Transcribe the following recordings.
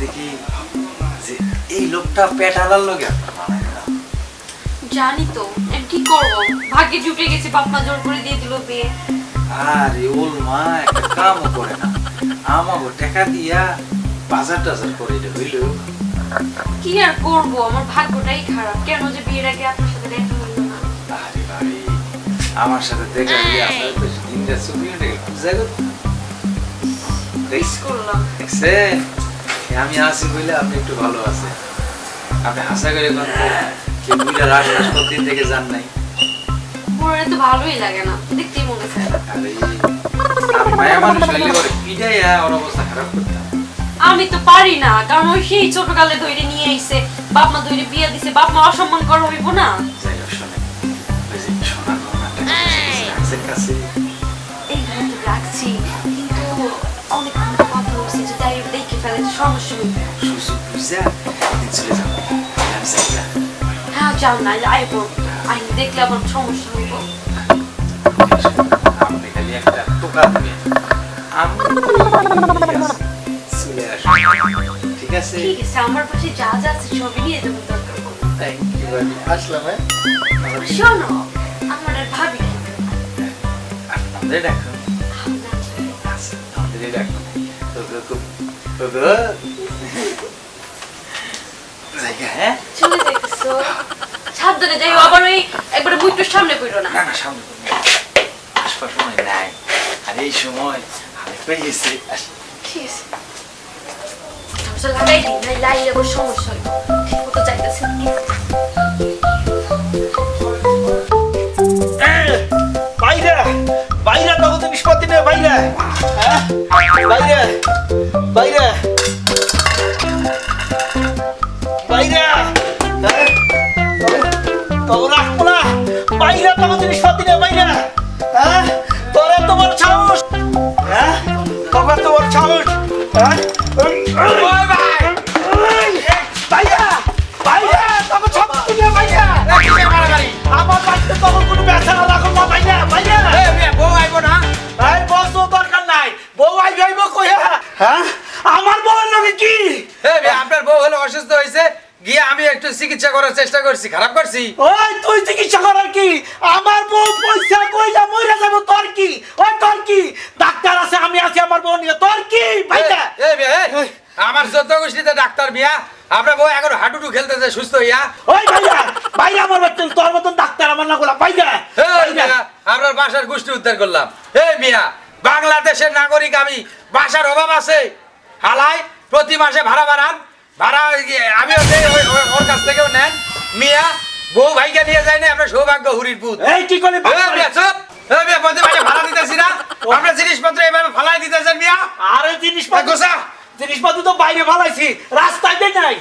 দেখি যে এই লোকটা আপনার মানায় না জানি তো আমি কি করব? ভাগ্যে জুটে গেছে বাপ মা জোর করে দিয়ে দিল বিয়ে। আরে ওর মা একটা কামও করে না। আমাকে টাকা দিয়া বাজার টাজার করে এটা হইল কি আর করব? আমার ভাগ্যটাই খারাপ। কেন যে বিয়ের আগে আপনার সাথে দেখা হলো না? আরে ভাই আমার সাথে দেখা দিয়ে আপনার তো দিনটা চুপি উঠে গেল। জায়গা মিস করলাম। দেখছেন আমি আসি বলে আপনি একটু ভালো আছেন। আপনি হাসা করে কোন রাস রাস দিন থেকে যান নাই। তো ভালোই লাগে না দেখতেই মনে চায় আরে আমি মায়া মানুষ হইলে পরে পিটাইয়া ওর অবস্থা খারাপ করতাম। আমি তো পারি না কারণ ওই সেই ছোটকালে ধরে নিয়ে আইছে বাপ মা ধরে বিয়ে দিছে বাপ মা অসম্মান করা হইব না। কাছে তো রাখছি কিন্তু অনেক কথা বলছি যে তাই দেখে ফেলে তো সমস্যা হইবে সুযোগ বুঝা একদিন চলে যাব আমি যাই না। হ্যাঁ যাও না আইব আই দেখলে আমার সমস্যা হইব আপনি খালি একটা টোকা দিবেন আমি চলে আসব ঠিক আছে ঠিক আছে আমার পাশে যা যা আছে সবই নিয়ে যাব দরকার পড়লে। থ্যাংক ইউ আসলাম হ্যাঁ শোনো আমার আর ভাবি কেন? আপনাদের দেখো আপনার আচ্ছা আমাদের দেখো চলে যাইতেছো সাবধানে যাই আবার ওই একবারে বুইটোর সামনে পড়ো না না না সামনে আসবার সময় নাই আর এই সময় আমি পেয়ে গেছি ঠিক আছে লাগাই দিই নাই লাইলে আবার সমস্যা হইব ঠিক মতো যাইতেছে বাইরে বাইরে তখন নিষ্পত্তি নেই, বাইরে। হ্যাঁ? বাইরে বাইরে চিকিৎসা করার চেষ্টা করছি খারাপ করছি? ওই তুই চিকিৎসা করার কি? আমার বউ পয়সা কইয়া মইরা যাব তোর কি? ওই তোর কি? ডাক্তার আছে আমি আছি আমার বউ নিয়ে তোর কি? ভাইটা? এই এই, আমার চোদ্দ গোষ্ঠীতে ডাক্তার মিয়া আপনার বউ এখন হাডুডু খেলতেছে সুস্থ হইয়া। ওই ভাইয়া ভাইয়া আমার বাচ্চা তোর মতন ডাক্তার আমার না গোলা ভাইয়া আপনার বাসার গোষ্ঠী উদ্ধার করলাম। এই মিয়া বাংলাদেশের নাগরিক আমি বাসার অভাব আছে। হালাই প্রতি মাসে ভাড়া বাড়ান ভাড়া ওই- ওর কাছ থেকেও নেন। মিয়া বউ ভাইকে নিয়ে যায় না আপনার সৌভাগ্য হুরির পুত। এই কি করে ভাড়া দিতেছি না। জিনিসপত্র এভাবে ফালাই দিতেছেন মিয়া? আরে জিনিসপত্র গোসা। জিনিসপত্র তো বাইরে ভালাইছি রাস্তায় দেই নাই।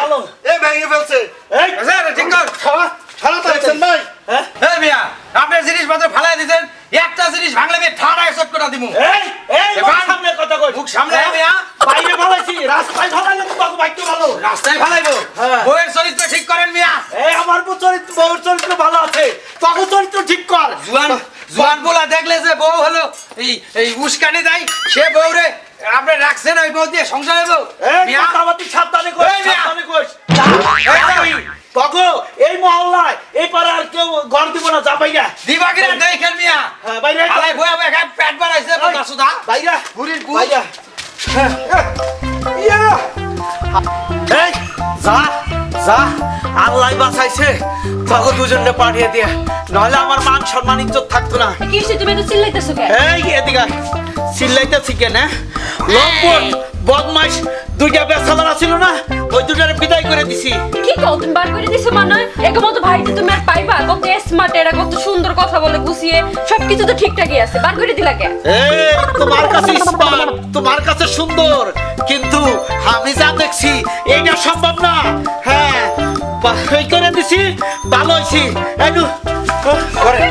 ভালো। এই ভেঙে ফেলছে। এই। গোসা, ঠিক কর। ছাড়া ছাড়া তো দেখছেন ভাই। হ্যাঁ? মিয়া আপনার জিনিসপত্র ফালাই দিতেন একটা জিনিস ভাঙলে আমি ঠাড়ায় শট করে দিমু। এই এই এ। সামনে কথা কই। মুখ সামনে হ্যাঁ? মিয়া। বাইরে ভালাইছি রাস্তায় ভালাইলে তো তোকে বাইকটা ভালো রাস্তায় ফালাইবো? হ্যাঁ। বউয়ের চরিত্র ঠিক করেন মিয়া। এই আমার বউ চরিত্র বউর চরিত্র ভালো আছে। তোকে চরিত্র ঠিক কর। জুয়ান জুয়ান পোলা দেখলে যে বউ হলো এই এই উস্কানি দেয় সে বউ রে আপনি রাখছেন ওই বউ দিয়ে সংসার মিয়া। কথাবার্তি সাবধানে কইস সাবধানে কইস এই এই মহল্লায় এই পাড়ায় আর কেউ ঘর দিব না যা বাইরা। দিবা কিনা দেখেন মিয়া। হ্যাঁ বাইরে। আলাই বই আবার একা পেট বাড়াইছে কথা বাইরা বাইরা। হ্যাঁ, ইয়া। এই যা যা। আল্লাহ বাঁচাইছে। তোকে দুজনে পাঠিয়ে দিয়ে। নহলে আমার মান সম্মান ইজ্জত থাকতো না। কি তুমি তো চিল্লাইতেছো কেন? এই এদিকে চিল্লাইতেছি কেন না বদমাইশ দুইটা বেসালারা ছিল না? ওই দুটারে বিদায় করে দিছি। কি কও তুমি? বার করে দিছো মানে? একে মতো ভাইতে তুমি আর পাইবা কত স্মার্ট এরা কত সুন্দর কথা বলে গুছিয়ে সবকিছু তো ঠিকঠাকই আছে। বার করে দিলা কে? এই তোমার কাছে স্মার্ট তোমার কাছে সুন্দর। কিন্তু আমি যা দেখছি এইটা সম্ভব না। হ্যাঁ বা- করে দিছি ভালো হয়েছি এই নু, আহ, করে।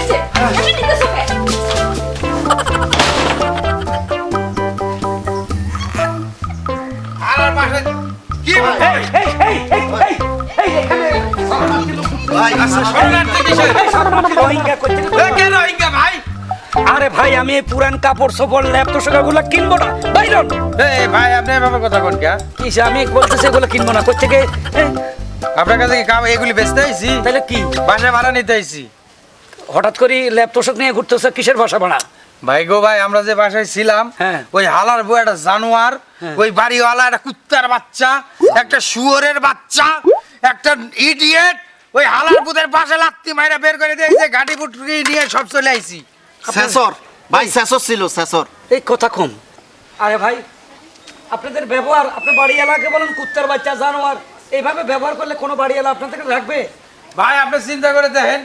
কে রোহিঙ্গা ভাই? আরে ভাই আমি এই পুরান কাপড় চোপড় ল্যাপটপ সেগুলো কিনবো না। এই ভাই আপনি এভাবে কথা কোন কে? কিসে আমি বলতেছি এগুলো কিনবো না। কোথা থেকে আপনার কাছে কি কাম এগুলি বেচতে আইছি? তাহলে কি? বাসা ভাড়া নিতে আইছি। হঠাৎ করে ল্যাপটপ নিয়ে ঘুরতেছে কিসের ভাষা ভাড়া? ভাই গো ভাই আমরা যে বাসায় ছিলাম হ্যাঁ। ওই হালার বউ একটা জানোয়ার। ওই বাড়িওয়ালা একটা কুত্তার বাচ্চা একটা শুয়োরের বাচ্চা একটা ইডিয়েট ওই হালার বুদের পাশে লাত্তি মাইরা বের করে দিয়েছে গাড়ি বুটরি নিয়ে সব চলে আইছি। সেসর ভাই সেসর ছিল সেসর এই কথা কম। আরে ভাই আপনাদের ব্যবহার আপনি বাড়ি এলাকে বলেন কুত্তার বাচ্চা জানোয়ার এইভাবে ব্যবহার করলে কোনো বাড়ি এলা আপনাদের রাখবে? ভাই আপনি চিন্তা করে দেখেন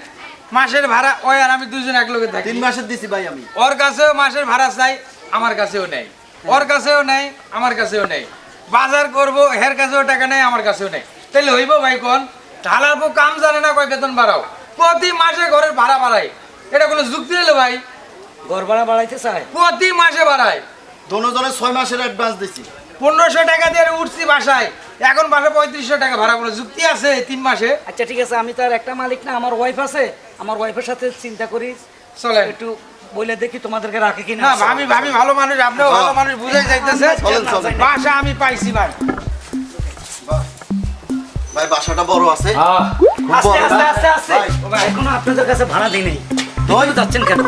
মাসের ভাড়া ওই আর আমি দুজন এক লোকে থাকি। তিন মাসের দিছি ভাই আমি। ওর কাছেও মাসের ভাড়া চাই আমার কাছেও নেই। ওর কাছেও নেই আমার কাছেও নেই। বাজার করব হের কাছেও টাকা নেই আমার কাছেও নেই। তাহলে হইব ভাই কোন? ঢালার পর কাম জানে না কয় বেতন বাড়াও। প্রতি মাসে ঘরের ভাড়া বাড়াই। এটা কোনো যুক্তি হলো ভাই? ঘর ভাড়া বাড়াইতে চায়? প্রতি মাসে বাড়ায়। দোনোজনে ছয় মাসের অ্যাডভান্স দিছি। পনেরোশো টাকা দিয়ে উঠছি বাসায়। এখন বাসা পঁয়ত্রিশশো টাকা ভাড়া কোনো যুক্তি আছে তিন মাসে? আচ্ছা ঠিক আছে আমি তার একটা মালিক না আমার ওয়াইফ আছে। আমার ওয়াইফের সাথে চিন্তা করি। চলে একটু বলে দেখি তোমাদেরকে রাখে কিনা। না ভাবি ভাবি ভালো মানুষ আপনিও ভালো মানুষ বুঝাই যাইতেছে। চলেন, চলেন। বাসা আমি পাইছি ভাই। ভাই বাসাটা বড় আছে। খুব আস্তে আস্তে আস্তে আস্তে। ভাই, এখনও আপনাদের কাছে ভাড়া দিই নেই। দই? যাচ্ছেন কেন?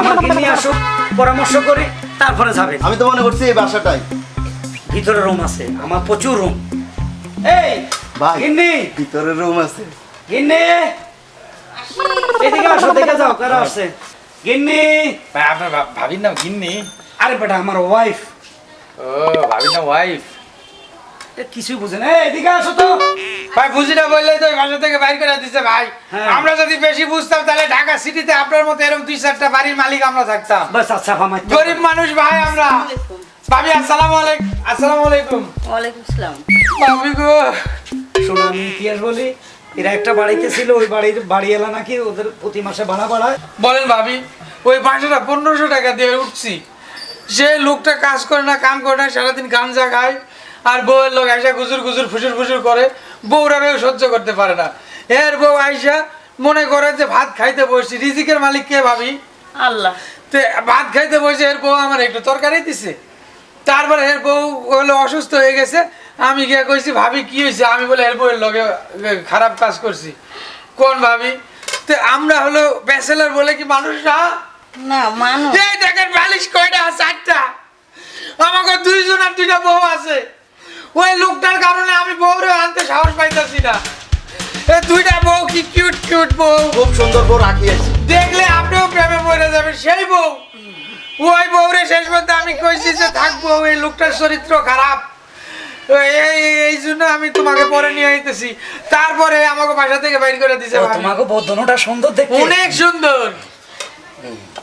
আমাকে নিয়ে আসুক পরামর্শ করি তারপরে যাবেন। আমি তো মনে করছি এই বাসাটাই। ভিতরে রুম আছে আমার প্রচুর রুম। এই ভাই। গিন্নি! ভিতরে রুম আছে। গিন্নি! এদিকে আসো দেখে যাও কারা আসছে। গিন্নি। আপনার ভাবির নাম গিন্নি। আরে বেটা আমার ওয়াইফ ও ভাবির নাম ওয়াইফ কিছুই বুঝে না। এদিকে আসো তো। ভাই বুঝি না বললেই তো বাসা থেকে বাইর করে দিচ্ছে ভাই। হ্যাঁ। আমরা যদি বেশি বুঝতাম তাহলে ঢাকা সিটিতে আপনার মতো এরকম দুই চারটা বাড়ির মালিক আমরা থাকতাম। বাস আচ্ছা গরিব মানুষ ভাই আমরা। ভাবি আসসালামু আলাইকুম। আসসালামু আলাইকুম। ওয়ালাইকুম আসসালাম। ভাবি গো। শোনো আমি ইতিহাস বলি। এরা একটা বাড়িতে ছিল ওই বাড়ির বাড়ি এলা নাকি ওদের প্রতি মাসে ভাড়া বাড়ায়। বলেন ভাবি ওই বাসাটা পনেরোশো টাকা দিয়ে উঠছি। সে লোকটা কাজ করে না কাম করে না সারাদিন গাঞ্জা খায় আর বউয়ের লোক আইসা গুজুর গুজুর ফুসুর ফুসুর করে বউরারেও সহ্য করতে পারে না। এর বউ আইসা মনে করে যে ভাত খাইতে বসছি। রিজিকের মালিক কে ভাবি? আল্লাহ। তে ভাত খাইতে বসে এর বউ আমার একটু তরকারি দিছে। তারপরে এর বউ হলো অসুস্থ হয়ে গেছে। আমি গিয়ে কইছি ভাবি কি হয়েছে আমি বলে এর লগে খারাপ কাজ করছি। কোন ভাবি? তে আমরা হলো ব্যাচেলার বলে কি মানুষ না? না মানুষ। এই দেখেন বালিশ কয়টা? চারটা। আমাকে দুইজন আর দুইটা বউ আছে। ওই লোকটার কারণে আমি বউরে আনতে সাহস পাইতাছি না। এই দুইটা বউ কি কিউট কিউট বউ? খুব সুন্দর বউ রাখি আছে। দেখলে আপনিও প্রেমে পড়ে যাবেন সেই বউ। ওই বউরে শেষ পর্যন্ত আমি কইছি যে থাকব এই লোকটার চরিত্র খারাপ। এই এই- এই জন্য আমি তোমাকে পরে নিয়ে আইতেছি। তারপরে আমাকে বাসা থেকে বাইর করে দিছে তোমাকে বদনটা সুন্দর দেখতে অনেক সুন্দর।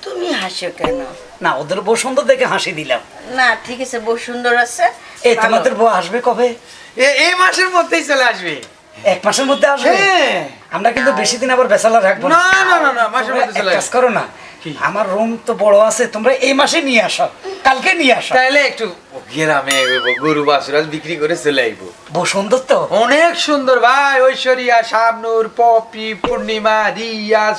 তুমি হাসো কেন? না ওদের বউ সুন্দর দেখে হাসি দিলাম। না ঠিক আছে সুন্দর আছে এই তোমাদের বউ আসবে কবে? এ- এই মাসের মধ্যেই চলে আসবে। এক মাসের মধ্যে আসবে? হ্যাঁ। আমরা কিন্তু বেশি দিন আবার বেসালা রাখব না। না না না মাসের মধ্যে চলে কাজ করো না আমার রুম তো বড় আছে তোমরা এই মাসে নিয়ে আসো কালকে নিয়ে আসো। তাইলে একটু গ্রামে গরু বাসুরাজ বিক্রি করে চলে আইবো। বউ সুন্দর তো? অনেক সুন্দর ভাই ঐশ্বরিয়া শাবনুর পপি পূর্ণিমা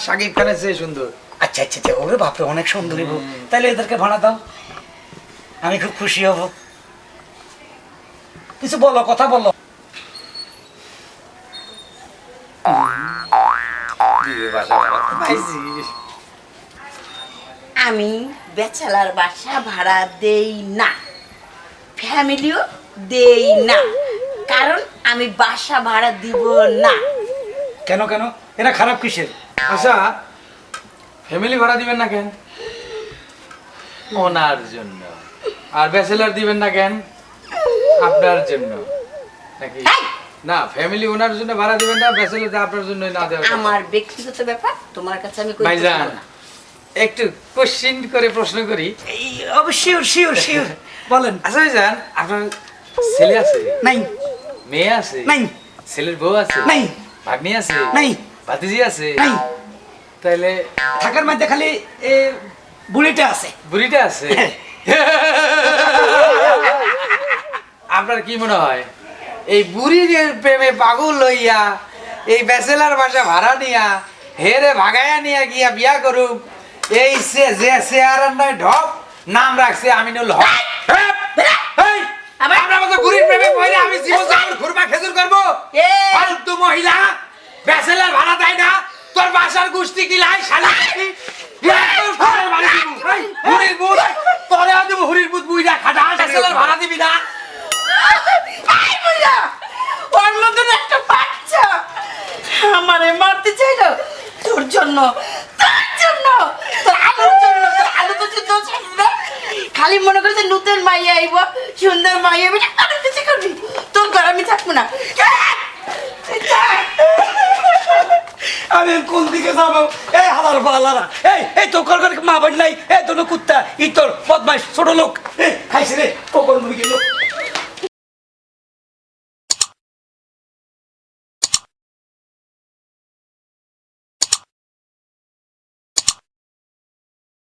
শাকিব খানের চেয়ে সুন্দর। আচ্ছা আচ্ছা আচ্ছা ওরে বাপরে অনেক সুন্দরী বউ তাহলে এদেরকে ভাড়া দাও। আমি খুব খুশি হব। কিছু বলো কথা বলো। আমি বেচালার বাসা ভাড়া দেই না। ফ্যামিলিও দেই না। কারণ আমি বাসা ভাড়া দিব না। কেন কেন? এরা খারাপ কিসের? আচ্ছা ফ্যামিলি ভাড়া দিবেন না কেন? ওনার জন্য। আর ব্যাচেলার দিবেন না কেন? আপনার জন্য। নাকি? না ফ্যামিলি ওনার জন্য ভাড়া দিবেন না ব্যাচেলার আপনার জন্য না দেওয়া আমার ব্যক্তিগত ব্যাপার তোমার কাছে আমি পারব না। একটু কোশ্চিন করে প্রশ্ন করি। এই, অবশ্যই শিওর শিওর বলেন। আচ্ছা ভাইজান আপনার ছেলে আছে? নাই। মেয়ে আছে? নাই। ছেলের বউ আছে? নাই। ভাগ্নি আছে? নাই। ভাতিজি আছে? নাই। তাইলে থাকার মধ্যে খালি এ, বুড়িটা আছে। বুড়িটা আছে? আপনার কি মনে হয়? এই বুড়ির প্রেমে পাগল লইয়া এই ব্যাচেলার বাসা ভাড়া নিয়া হেরে ভাগায়া নিয়া গিয়া বিয়া করুক এই সে যে চেয়ারের নয় ঢপ নাম রাখছে আমিনুল হক! আমরা মতো গরিব প্রেমে পড়ে আমি জীবন যাপন খুরমা খেজুর করব! ফালতু মহিলা ব্যাচেলার ভাড়া দেয় না তোর বাসার গুষ্টি কি লাই শালা? তোর দিবো। খাটা, ব্যাচেলার ভাড়া দিবি না? একটা বাচ্চা আমারে মারতে চাইল তোর জন্য তোর জন্য তোর আলুর জন্য তোর আলু তো তুই দোষ না খালি মনে করছে নতুন মাইয়া আইব, সুন্দর মাইয়া আইব আরও কিছু করবি? তোর ঘর আমি থাকব না। আমি কোন দিকে যাব? এই হালার পালারা এই এই তো কর করে মা বাড়ি নাই, এই তোর কুত্তা ই তোর বদমাইশ, ছোট লোক। খাইছে রে, কখন মুই